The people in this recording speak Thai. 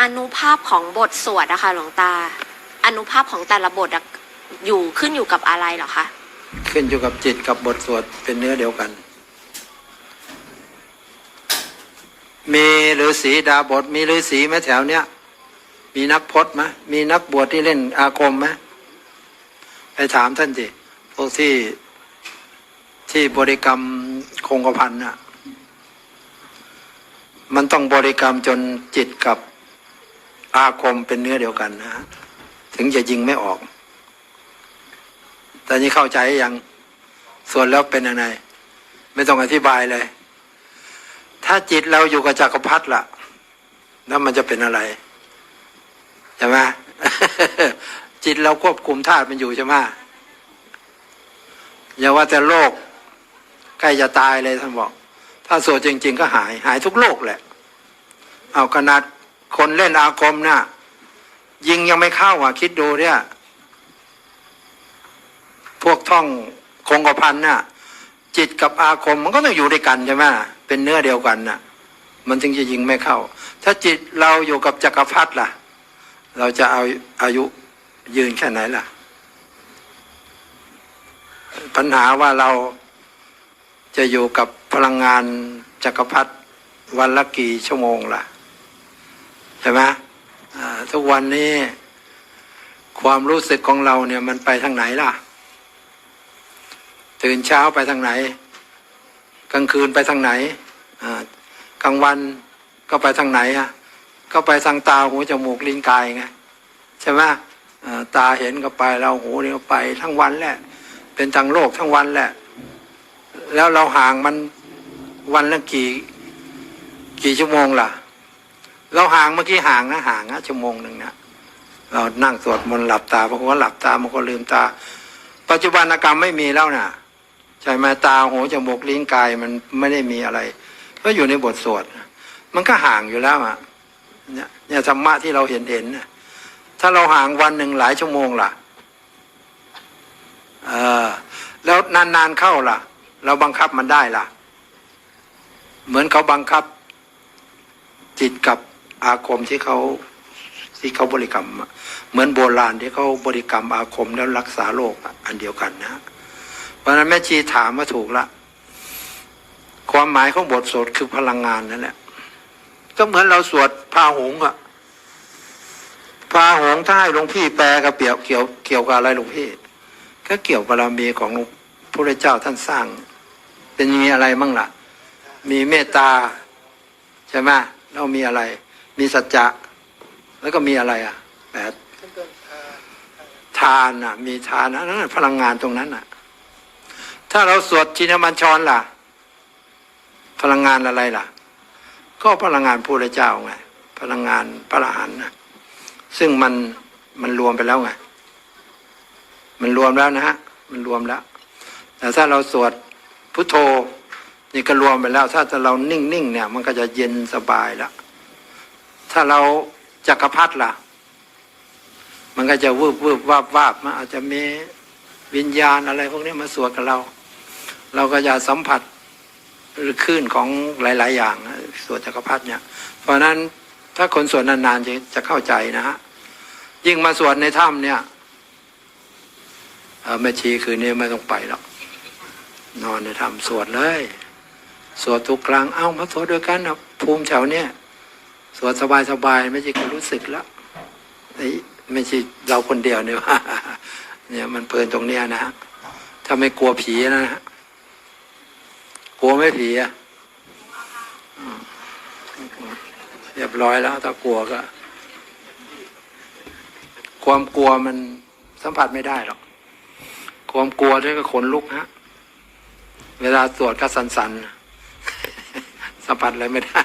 อนุภาพของบทสวดนะคะหลวงตา อนุภาพของแต่ละบทอะอยู่ขึ้นอยู่กับอะไรเหรอคะ ขึ้นอยู่กับจิตกับบทสวดเป็นเนื้อเดียวกัน มีฤาษีดาบท มีฤาษีไหมแถวเนี้ย มีนักพจน์ไหมมีนักบวชที่เล่นอาคมไหมไปถามท่านสิพวกที่ที่บริกรรมคงกระพันน่ะ มันต้องบริกรรมจนจิตกับอาคมเป็นเนื้อเดียวกันนะ ถึงจะยิงไม่ออก แต่นี้เข้าใจยังส่วนแล้วเป็นยังไงไม่ต้องอธิบายเลย ถ้าจิตเราอยู่กับจักรพรรดิล่ะ แล้วมันจะเป็นอะไรใช่ไหมจิตเราควบคุมธาตุมันอยู่ใช่ไหมอย่าว่าแต่โลกใกล้จะตายเลยท่านบอก ถ้าสวดจริง ๆ ก็หายหายทุกโลกแหละ เอาขนาดคนเล่นอาคมน่ะยิงยังไม่เข้าอะ คิดดูเนี่ย พวกท่องคงกระพันน่ะ จิตกับอาคมมันก็ต้องอยู่ด้วยกันใช่ไหมเป็นเนื้อเดียวกันน่ะ มันจึงจะยิงไม่เข้า ถ้าจิตเราอยู่กับจักรพรรดิล่ะ เราจะเอาอายุยืนแค่ไหนล่ะ ปัญหาว่าเราจะอยู่กับพลังงานจักรพรรดิวันละกี่ชั่วโมงล่ะ ใช่ไหมทุกวันนี้ความรู้สึกของเราเนี่ยมันไปทางไหนล่ะ ตื่นเช้าไปทางไหน กลางคืนไปทางไหนกลางวันก็ไปทางไหนอะก็ไปทางตาหูจมูกลิ้นกายไงใช่ไหมตาเห็นก็ไปเราหูนี่ก็ไปทั้งวันแหละ เป็นทางโลกทั้งวันแหละ แล้วเราห่างมันวันละกี่ กี่ชั่วโมงล่ะ เราห่างเมื่อกี้ห่างนะห่างนะชั่วโมงหนึ่งนะเรานั่งสวดมนต์หลับตาบางคนหลับตาบางคนลืมตา ปัจจุบันกรรมไม่มีแล้วนะใช่ไหมตาหูจมูกลิ้นกายมันไม่ได้มีอะไร ก็อยู่ในบทสวดมันก็ห่างอยู่แล้วอะเนี่ยเนี่ยธรรมะที่เราเห็นเห็นถ้าเราห่างวันหนึ่งหลายชั่วโมงล่ะเออแล้วนานๆเข้าล่ะ เราบังคับมันได้ล่ะ เหมือนเขาบังคับ จิตกับ อาคมที่เขาที่เขาบริกรรม เหมือนโบราณที่เขาบริกรรมอาคมแล้วรักษาโรคอันเดียวกันนะ เพราะฉะนั้นแม่ชีถามมาถูกละ ความหมายของบทสวดคือพลังงานนั่นแหละ ก็เหมือนเราสวดพาหงอะพาหงถ้าให้หลวงพี่แปลกับเกี่ยวเกี่ยวเกี่ยวกับอะไรหลวงพี่ ก็เกี่ยวบารมีของหลวงพระเจ้าท่านสร้างเป็นมีอะไรมั่งล่ะ มีเมตตาใช่ไหมเรามีอะไร มีสัจจะ แล้วก็มีอะไรอะแปดทานอะ มีทานนะนั่นพลังงานตรงนั้นอะ ถ้าเราสวดชินบัญชรล่ะ พลังงานอะไรล่ะ ก็พลังงานพระเจ้าไงพลังงานพระอรหันต์นะซึ่งมันมันรวมไปแล้วไงมันรวมแล้วนะฮะมันรวมแล้ว แต่ถ้าเราสวดพุทโธนี่ก็รวมไปแล้ว ถ้าเรานิ่งๆเนี่ย มันก็จะเย็นสบายแล้ว ถ้าเราจักรพรรดิล่ะ มันก็จะวืบวืบวาบวาบมันอาจจะมีวิญญาณอะไร พวกนี้มาสวดกับเรา เราก็จะสัมผัสหรือคลื่นของหลาย ๆ อย่างสวดจักรพรรดิเนี่ย เพราะนั้นถ้าคนสวดนานๆจะจะเข้าใจนะฮะยิ่งมาสวดในถ้ำเนี่ยแม่ชีคืนนี้ไม่ต้องไปหรอกนอนในถ้ำสวดเลย สวดทุกครั้งเอ้ามาสวดด้วยกันนะภูมิแถวเนี่ย สวดสบายๆไม่ใช่ก็รู้สึกแล้วไอ้ไม่ใช่เราคนเดียวเนี่ยว่าเนี่ยมันเพลินตรงเนี้ยนะฮะถ้าไม่กลัวผีนะฮะกลัวไม่ผีอะเรียบร้อยแล้ว ถ้ากลัวก็ ความกลัวมันสัมผัสไม่ได้หรอกความกลัวด้วยก็ขนลุกฮะเวลาตรวจก็สันสันๆสัมผัสอะไรไม่ได้